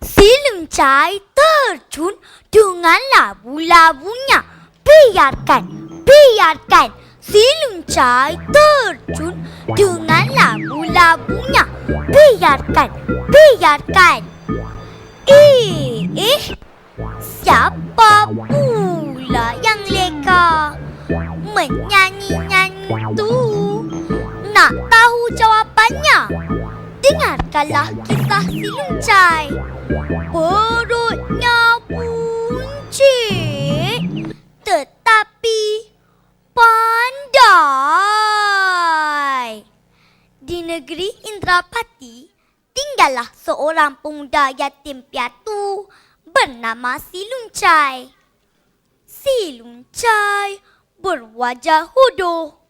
Si luncai terjun dengan labu-labunya. Biarkan, biarkan. Si luncai terjun dengan labu-labunya. Biarkan, biarkan. Eh, eh. Siapa pula yang leka menyanyi-nyanyi tu? Nak tahu jawapannya? Dengarkanlah kisah si luncai. Perutnya buncit tetapi pandai. Di negeri Indrapati, tinggallah seorang pemuda yatim piatu bernama Si Luncai. Si Luncai berwajah hodoh.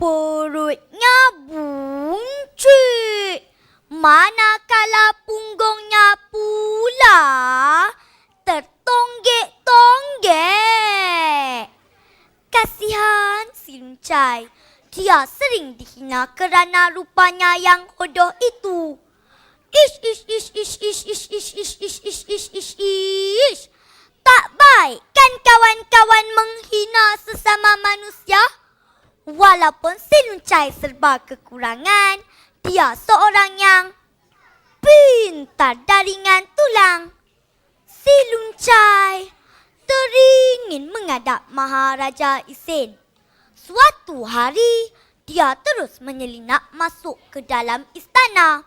Perutnya buncit. Manakala punggungnya pula tertonggek-tonggek. Kasihan si Luncai. Dia sering dihina kerana rupanya yang hodoh itu. Ish, ish, ish, ish, ish, ish, ish, ish, ish, ish, ish, ish, ish. Tak baik kan kawan-kawan menghina sesama manusia? Walaupun si Luncai serba kekurangan, dia seorang yang pintar daringan tulang. Si Luncai teringin menghadap Maharaja Isin. Suatu hari, dia terus menyelinap masuk ke dalam istana.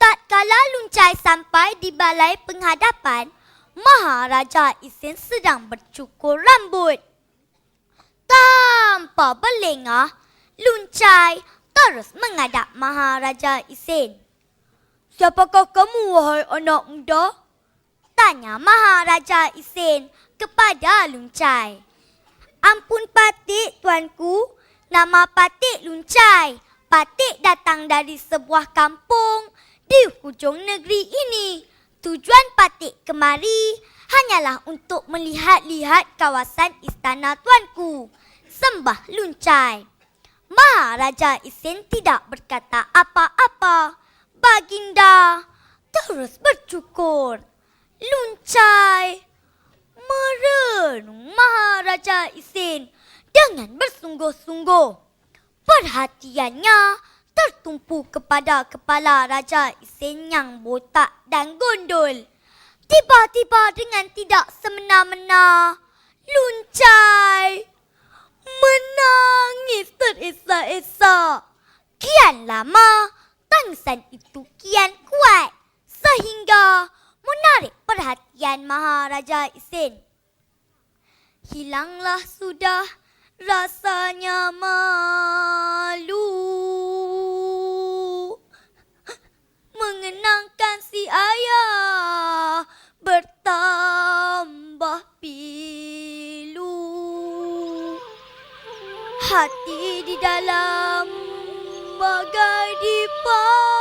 Tatkala Luncai sampai di balai penghadapan, Maharaja Isin sedang bercukur rambut. Tanpa berlengah, Luncai terus menghadap Maharaja Isin. Siapakah kamu, wahai anak muda? Tanya Maharaja Isin kepada Luncai. Ampun patik, tuanku. Nama patik Luncai. Patik datang dari sebuah kampung di hujung negeri ini. Tujuan patik kemari hanyalah untuk melihat-lihat kawasan istana tuanku. Sembah Luncai. Maharaja Isin tidak berkata apa-apa. Baginda terus bercukur. Luncai merenung Maharaja Isin dengan bersungguh-sungguh. Perhatiannya tertumpu kepada kepala Raja Isin yang botak dan gondol. Tiba-tiba dengan tidak semena-mena, Luncai menangis teresa-esa. Kian lama, tangisan itu kian kuat sehingga menarik perhatian Maharaja Isin. Hilanglah sudah rasanya malu. Mengenangkan si ayah bertambah pilu. Hati di dalam bagai dipalu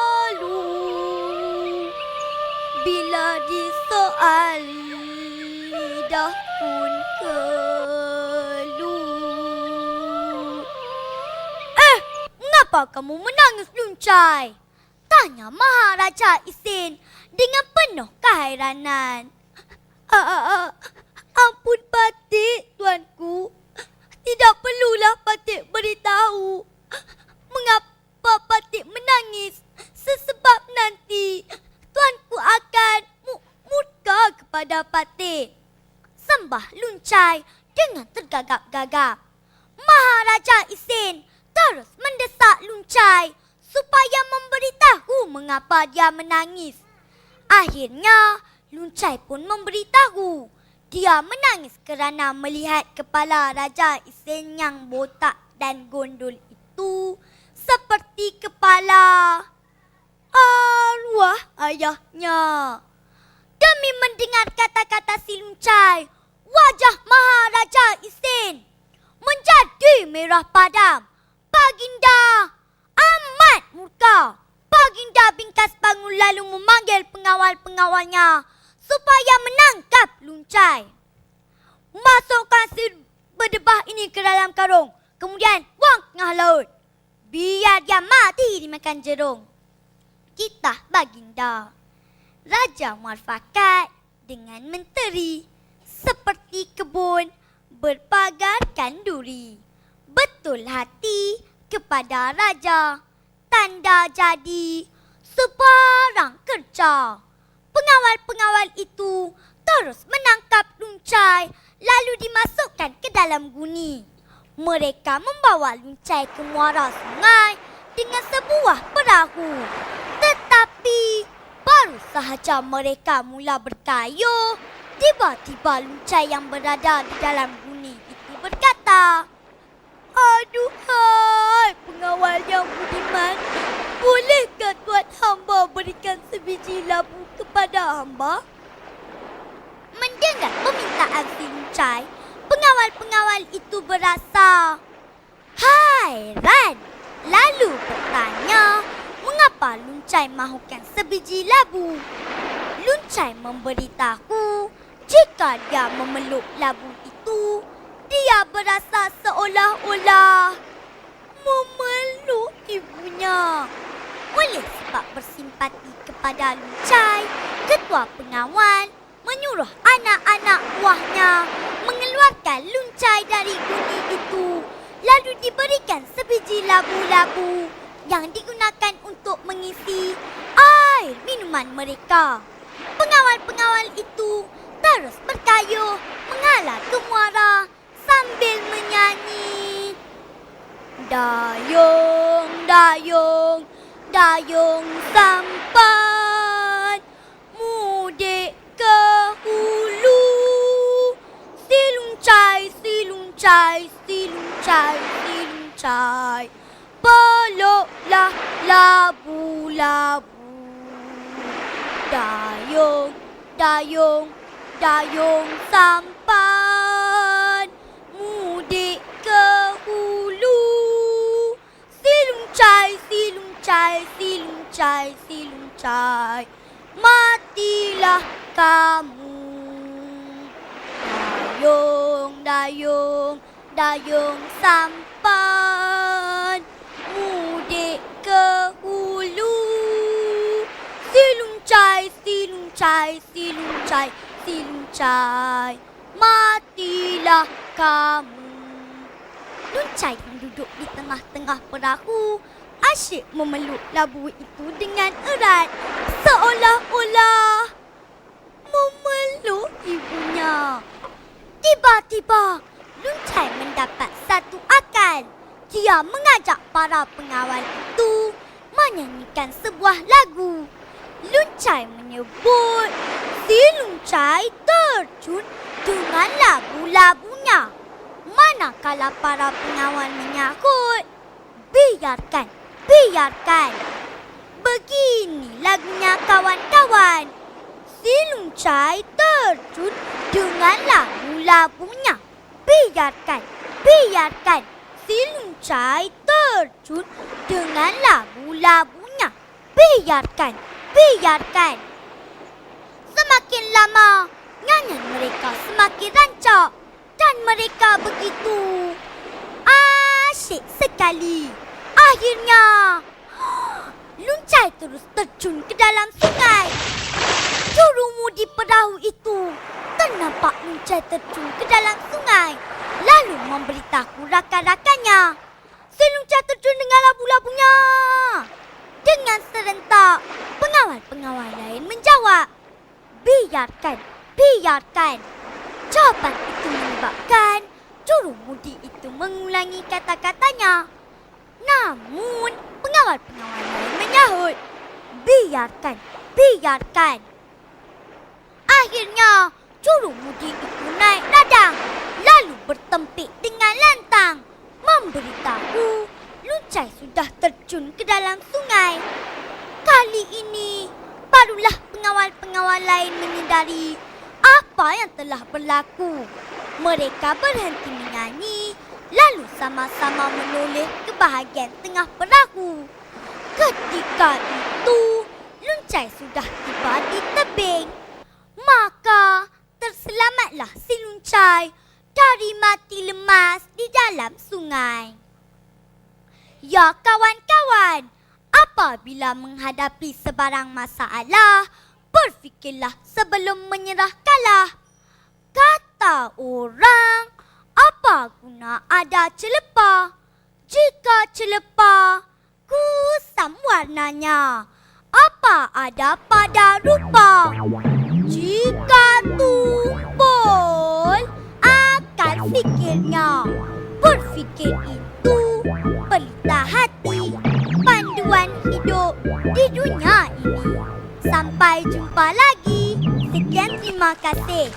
mengapa kamu menangis luncai? Tanya Maharaja Isin dengan penuh keheranan. Ah, ah, ah, ampun Patik, tuanku. Tidak perlulah Patik beritahu. Mengapa Patik menangis? Sesebab nanti tuanku akan mu- murka kepada Patik. Sembah Luncai dengan tergagap-gagap. Maharaja Isin terus mendesak Luncai supaya memberitahu mengapa dia menangis. Akhirnya, Luncai pun memberitahu. Dia menangis kerana melihat kepala Raja Isin yang botak dan gondol itu seperti kepala arwah ayahnya. Demi mendengar kata-kata si Luncai, wajah Maharaja Isin menjadi merah padam. Baginda amat murka. Baginda bingkas bangun lalu memanggil pengawal-pengawalnya supaya menangkap Luncai. Masukkan si berdebah ini ke dalam karung. Kemudian buang tengah laut. Biar dia mati dimakan jerung. Kita Baginda. Raja muafakat dengan menteri seperti kebun berpagarkan duri. Betul hati kepada raja, tanda jadi sebarang kerja. Pengawal-pengawal itu terus menangkap luncai lalu dimasukkan ke dalam guni. Mereka membawa luncai ke muara sungai dengan sebuah perahu. Tetapi baru sahaja mereka mula berkayuh, tiba-tiba luncai yang berada di dalam guni itu berkata, Aduhai pengawal yang budiman, bolehkah tuan hamba berikan sebiji labu kepada hamba? Mendengar permintaan si luncai, pengawal-pengawal itu berasa hairan. Lalu bertanya, mengapa luncai mahukan sebiji labu? Luncai memberitahu, jika dia memeluk labu dia berasa seolah-olah memeluk ibunya. Oleh sebab bersimpati kepada Luncai, ketua pengawal menyuruh anak-anak buahnya mengeluarkan Luncai dari guni itu lalu diberikan sebiji labu-labu yang digunakan untuk mengisi air minuman mereka. Pengawal-pengawal itu terus berkayuh mengalah ke muara sambil menyanyi. Dayung, dayung, dayung sampan mudik ke hulu. Siluncai, siluncai, siluncai, siluncai. Peluklah labu-labu. Dayung, dayung, dayung sampan siluncai. Matilah kamu. Dayung, dayung, dayung sampan mudik ke hulu. Siluncai, siluncai, siluncai, siluncai. Matilah kamu. Luncai yang duduk di tengah-tengah perahu asyik memeluk labu itu dengan erat. Seolah-olah memeluk ibunya. Tiba-tiba, Luncai mendapat satu akal. Dia mengajak para pengawal itu menyanyikan sebuah lagu. Luncai menyebut si Luncai terjun dengan labu-labunya. Manakala para pengawal menyahut, biarkan, biarkan. Begini lagunya kawan-kawan. Si Luncai terjun dengan labu-labunya. Biarkan, biarkan. Si Luncai terjun dengan labu-labunya. Biarkan, biarkan. Semakin lama, nyanyian mereka semakin rancak dan mereka begitu asyik sekali. Akhirnya, Luncai terus terjun ke dalam sungai. Jurumudi perahu itu ternampak Luncai terjun ke dalam sungai. Lalu memberitahu rakan-rakannya. Si Luncai terjun dengan labu-labunya. Dengan serentak, pengawal-pengawal lain menjawab. Biarkan, biarkan. Jawapan itu menyebabkan jurumudi itu mengulangi kata-katanya. Namun, pengawal-pengawal lain menyahut. Biarkan, biarkan. Akhirnya, jurumudi itu naik ladang. Lalu bertempik dengan lantang. Memberitahu, Luncai sudah terjun ke dalam sungai. Kali ini, barulah pengawal-pengawal lain menyedari apa yang telah berlaku. Mereka berhenti menyanyi lalu sama-sama menoleh ke bahagian tengah perahu. Ketika itu, Luncai sudah tiba di tebing. Maka, terselamatlah si Luncai dari mati lemas di dalam sungai. Ya kawan-kawan, apabila menghadapi sebarang masalah, Berfikirlah sebelum menyerah kalah. Kata orang, apa guna ada celepah? Jika celepah, kusam warnanya. Apa ada pada rupa? Jika tumpul, akan fikirnya. Berfikir itu pelita hati, panduan hidup di dunia ini. Sampai jumpa lagi. Sekian terima kasih.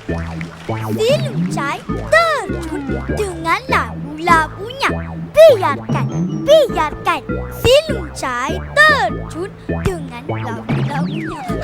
Si Lucai terjun dengan lagu-lagunya. Biarkan, biarkan si Lucai terjun dengan lagu-lagunya.